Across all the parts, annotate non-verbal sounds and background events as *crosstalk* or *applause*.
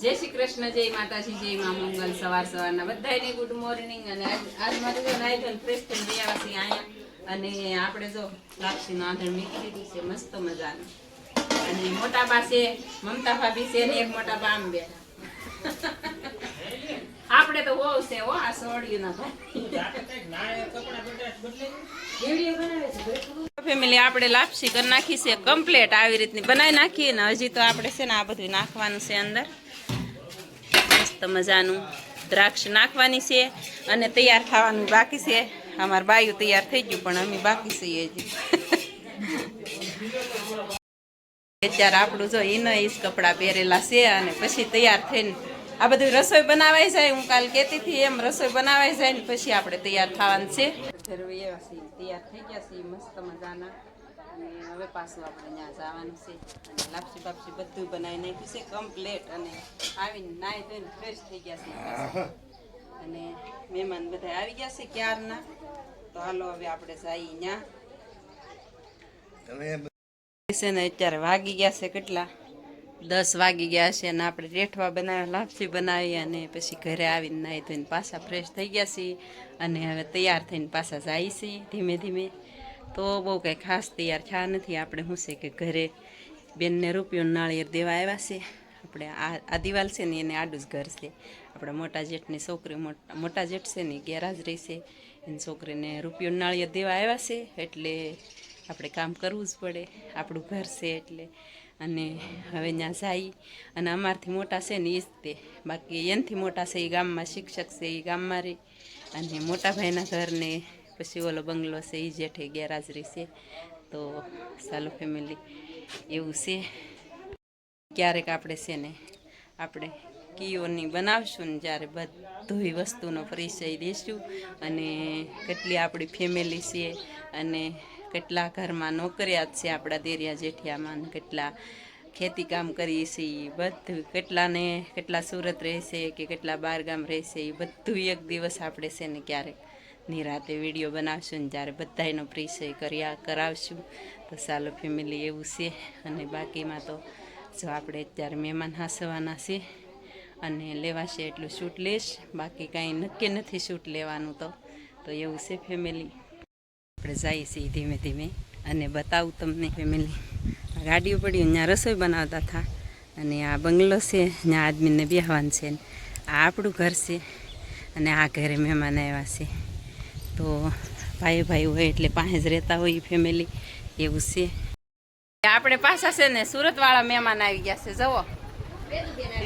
જય શ્રી કૃષ્ણ, જય માતાજી, જય મા મંગલ. સવાર સવારના બધાને ગુડ મોર્નિંગ અને આજ મારે જો નાઈ ફ્રેશ બે વાસી અહીંયા. અને આપણે જો લાપસીનું આંધણ મીકી દીધી છે, મસ્ત મજાનું. અને મોટા બા છે, મમતા ભાભી છે ને એક મોટા બા આમ બે આપણે તો હોવ છે હો, આ સોડિયું ના ફેમિલી આપણે લાપસી કરી નાખી છે કમ્પ્લેટ આવી રીતની બનાવી નાખીએ ને હજી તો આપણે છે ને આ બધું નાખવાનું છે અંદર. મસ્ત મજાનું દ્રાક્ષ નાખવાની છે અને તૈયાર થવાનું બાકી છે. અમાર બાયું તૈયાર થઈ ગયું, પણ અમે બાકી છીએ *laughs* અત્યારે આપણું જો ઈનો ઈસ કપડાં પહેરેલા છે અને પછી તૈયાર થઈને આ બધું રસોઈ બનાવાઈ જાય, હું કાલ કહેતી હતી, એમ રસોઈ બનાવાઈ જાય ને પછી આપણે તૈયાર થવાનું છે. જરૂર એવા છીએ, તૈયાર થઈ ગયા છીએ, મસ્ત મજાના. અને હવે પાછું આપણે ત્યાં જવાનું છે. અને લાપસી બાપસી બધું બનાવી નાખ્યું છે કમ્પ્લેટ અને આવીને નાહી ધોઈને ફ્રેશ થઈ ગયા છે. અને મહેમાન બધા આવી ગયા છે ક્યારના? તો હાલો હવે આપણે જઈએ ત્યાં. છે ને અત્યારે વાગી ગયા છે કેટલા? દસ વાગી ગયા છે અને આપણે રેઠવા બનાવ્યા લાપસી બનાવી અને પછી ઘરે આવીને નાહી ધોઈને પાછા ફ્રેશ થઈ ગયા છીએ. અને હવે તૈયાર થઈને પાછા જાય છીએ ધીમે ધીમે. તો બહુ કંઈ ખાસ તૈયાર થયા નથી. આપણે શું છે કે ઘરે બેનને રૂપિયો નાળિયેર દેવા આવ્યા છે. આપણે આ આ દિવાલ છે ને એને આડું જ ઘર છે. આપણા મોટા જેઠની છોકરી મોટા જેઠ છે ને ગેરાજ રહેશે એની છોકરીને રૂપિયો નાળિયેર દેવા આવ્યા છે એટલે આપણે કામ કરવું જ પડે. આપણું ઘર છે એટલે. અને હવે ત્યાં જાય. અને અમારથી મોટા છે ને એ જ તે. બાકી એનાથી મોટા છે એ ગામમાં શિક્ષક છે એ ગામમાં રહે અને મોટા ભાઈના ઘરને પછી ઓલો બંગલો છે એ જેઠે ગેરહાજરી છે. તો ચાલો ફેમિલી એવું છે. ક્યારેક આપણે છે ને, આપણે કીઓની બનાવશું ને જ્યારે બધી વસ્તુનો પરિચય દઈશું અને કેટલી આપણી ફેમિલી છે અને કેટલા ઘરમાં નોકરિયાત છે આપણા દેરિયા જેઠિયામાં કેટલા ખેતી કામ કરીએ છીએ બધું, કેટલાને કેટલા સુરત રહેશે કે કેટલા બહારગામ રહેશે એ બધું એક દિવસ આપણે છે ને ક્યારેક નિરાતે વીડિયો બનાવશું ને જ્યારે બધાનો પરિચય કર્યા કરાવશું. તો ચાલો ફેમિલી એવું છે અને બાકીમાં તો જો આપણે અત્યારે મહેમાન હાસવાના છે અને લેવાશે એટલું શૂટ લઈશ બાકી કાંઈ નક્કી નથી શૂટ લેવાનું તો. તો એવું છે ફેમિલી આપણે જઈએ છીએ ધીમે ધીમે અને બતાવું તમને ફેમિલી ગાડીઓ પડી ત્યાં રસોઈ બનાવતા હતા અને આ બંગલો છે, ત્યાં આદમીને બેહવાનું છે આ આપણું ઘર છે અને આ ઘરે મહેમાન આવ્યા છે. તો ભાઈ ભાઈ હોય એટલે પાસે જ રહેતા હોય ફેમિલી એવું છે. આપણે પાછા છે ને સુરતવાળા મહેમાન આવી ગયા છે જવો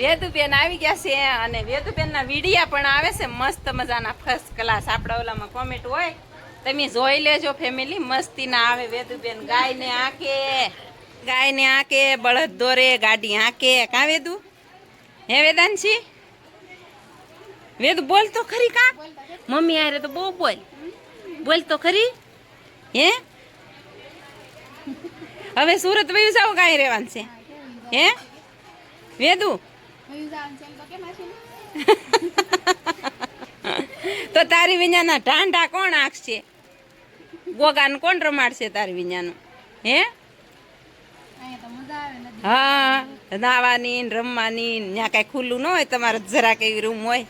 વેદુબેન આવી ગયા છે અને વેદુબેનના વિડિયા પણ આવે છે, મસ્ત મજાના ફર્સ્ટ ક્લાસ આપણા ઓલામાં કોમેન્ટ હોય, તમે જોઈ લેજો ફેમિલી મસ્તીના આવે વેદુબેન. ગાયને આંકે ગાયને આંકે, બળદ દોરે, ગાડી આંકે. કાં વેદુ? હે વેદાંશી? વેદુ બોલ તો ખરી કા મમ્મી આરે તો બહુ બોલ. બોલ તો ખરી? હે? હવે સુરત વયું જાવ કાંઈ રહેવાનું છે. હે? વેદુ? તો તારી વિંજાના ઢાંઢા કોણ આંકશે ગોગાને કોણ રમાડશે તારી વિඤ્ઞાનું હે? હા નાવાની રમવાની ત્યાં કાંઈ ખુલ્લું ન હોય, તમારે જરાક એવી રૂમ હોય.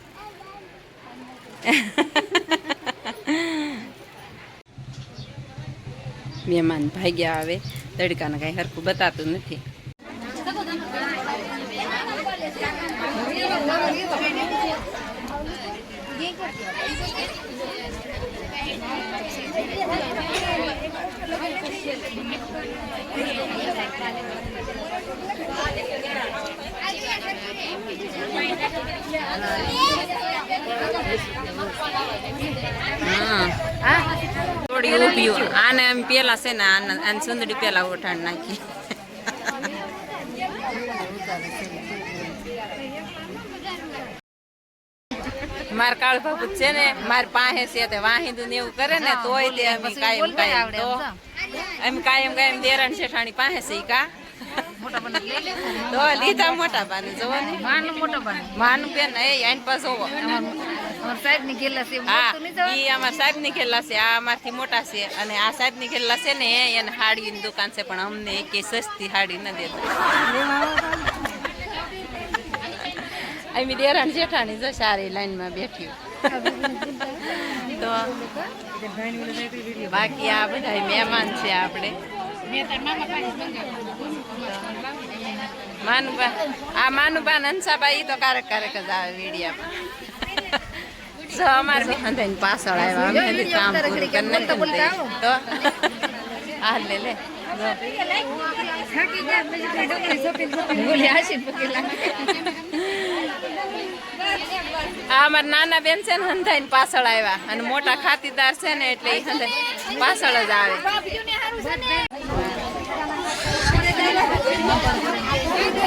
મહેમાન ભાગ્યા આવે તડકાને કાંઈ હરખું બતાતું નથી. થોડી ઊભી આને એમ પેલા છે ને આને આને સુંદડી પેલા ઓઠાણ નાખી. માર કાળ બાપુ છે ને માર પાસે છે તે વાહિંદુ ને એવું કરે ને તોય તે એમ કાયમ કાયમ તો એમ કાયમ કાયમ દેરણ શેઠાણી પાસે છે કા? તો લીધા મોટા બાને માનું મોટો બને માનું બેન એ આઈન પાસે સાહેબની છે. હા મોટું નહીં જવાનું? ઈ અમાર સાહેબની ખેલા છે. આ અમારથી મોટા છે. અને આ સાહેબની ખેલા છે ને એને હાડીની દુકાન છે પણ અમને એક સસ્તી હાડી ન દેતા. અહીં દેરાણ જેઠાણી જો સારી લાઈનમાં બેઠી તો બાકી આ બધા મહેમાન છે આપણે. માનુબા આ માનુબા હંસાબા ઈ તો ક્યારેક ક્યારેક જ આવે વીડિયામાં. સો અમારે હંધાઈને પાછળ આવ્યા. અમે હજી કામ પૂરું કરી નાખ્યું તો આ લે લે. આ અમારા નાના બેન છે ને હંધાઈને પાછળ આવ્યા. અને મોટા ખાતીદાર છે ને એટલે એ હંધાઈ પાછળ જ આવે.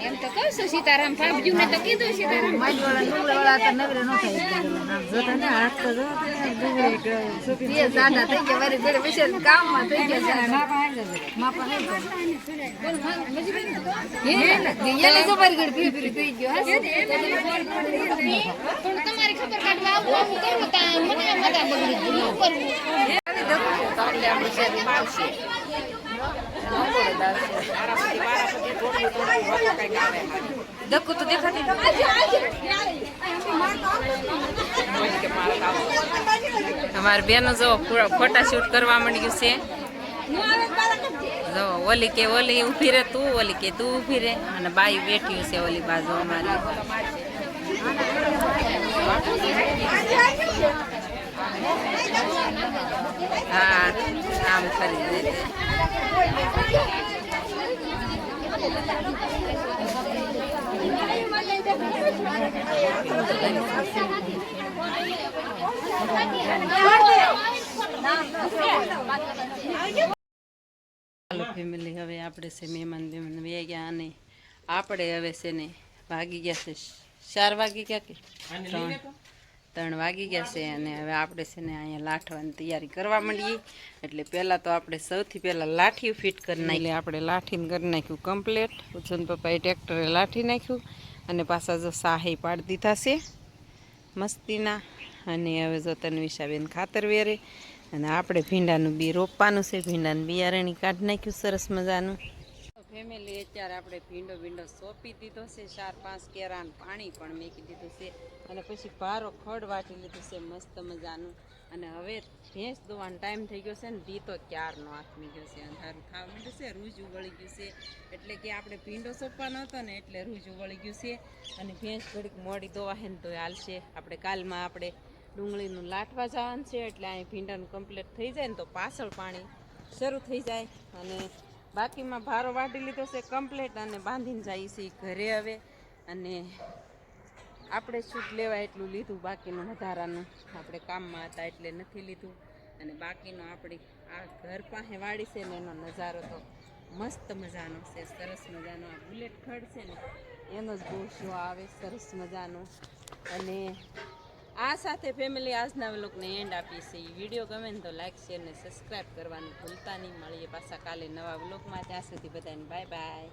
એમ તો કહું છું સીતારામ પણ તમારી ખબર કાઢવા આવું આવું કરવું મને બધા બગડી ગયું. કરવું દક્કુ તો અમારી બેનો જો ફોટા શૂટ કરવા માંડ્યું છે. જો ઓલી કે ઓલી ઊભી રે, તું ઓલી કે તું ઊભી રે. અને બાઈ બેઠી છે ઓલી બાજુ અમારી. આમ કરી ફેમિલી હવે આપણે છે મહેમાન બેમાન વ્યા ગયા અને આપણે હવે છે ને ભાગી ગયા છે. ચાર વાગી ગયા કે? ત્રણ ત્રણ વાગી ગયા છે અને હવે આપણે છે ને અહીંયા લાઠવાની તૈયારી કરવા માંડીએ. એટલે પહેલાં તો આપણે સૌથી પહેલાં લાઠી ફિટ કરી નાખી આપણે લાઠીને કરી નાખ્યું કમ્પ્લેટ ઉછન પપ્પાએ ટ્રેક્ટરે લાઠી નાખ્યું અને પાછા જો સાહે પાડી દીધા છે મસ્તીના. અને હવે જો તન્વિષાબેન ખાતર વેરે. અને આપણે ભીંડાનું બી રોપવાનું છે. ભીંડાનું બિયારણી કાઢી નાખ્યું. સરસ મજાનું. ફેમિલી અત્યારે આપણે ભીંડો ભીંડો સોંપી દીધો છે, ચાર પાંચ કેરાન પાણી પણ મેકી દીધું છે અને પછી ભારો ખડ વાટી લીધું છે, મસ્ત મજાનું. અને હવે ભેંસ દોવાનો ટાઈમ થઈ ગયો છે ને દી તો ક્યારનો આથમી ગયો છે, અંધારું થવા માંડ્યું છે, રૂજ વળી ગયું છે. એટલે કે આપણે ભીંડો સોંપવાનો હતો ને, એટલે રૂજ વળી ગયું છે. અને ભેંસ થોડીક મોડી દોવા હે ને, તો હાલશે. આપણે કાલમાં આપણે ડુંગળીનું લાટવા જવાનું છે, એટલે અહીં ભીંડાનું કમ્પ્લીટ થઈ જાય ને, તો પાછળ પાણી શરૂ થઈ જાય. અને બાકીમાં ભારો વાટી લીધો છે કમ્પ્લેટ અને બાંધીને જાય છે ઘરે હવે. અને આપણે શૂટ લેવા એટલું લીધું, બાકીનું વધારાનું આપણે કામમાં હતા એટલે નથી લીધું. અને બાકીનું આપણી આ ઘર પાસે વાડી છે ને એનો નજારો તો મસ્ત મજાનો છે, સરસ મજાનો. આ બુલેટ ખડ છે ને, એનો જ બહુ શો આવે, સરસ મજાનો. અને આ સાથે ફેમિલી આજના વ્લોગને એન્ડ આપીએ છીએ. વીડિયો ગમે તો લાઇક શેર ને સબસ્ક્રાઈબ કરવાનું ભૂલતા નહીં. મળીએ પાછા કાલે નવા વ્લોગમાં ત્યાં સુધી બધાને બાય બાય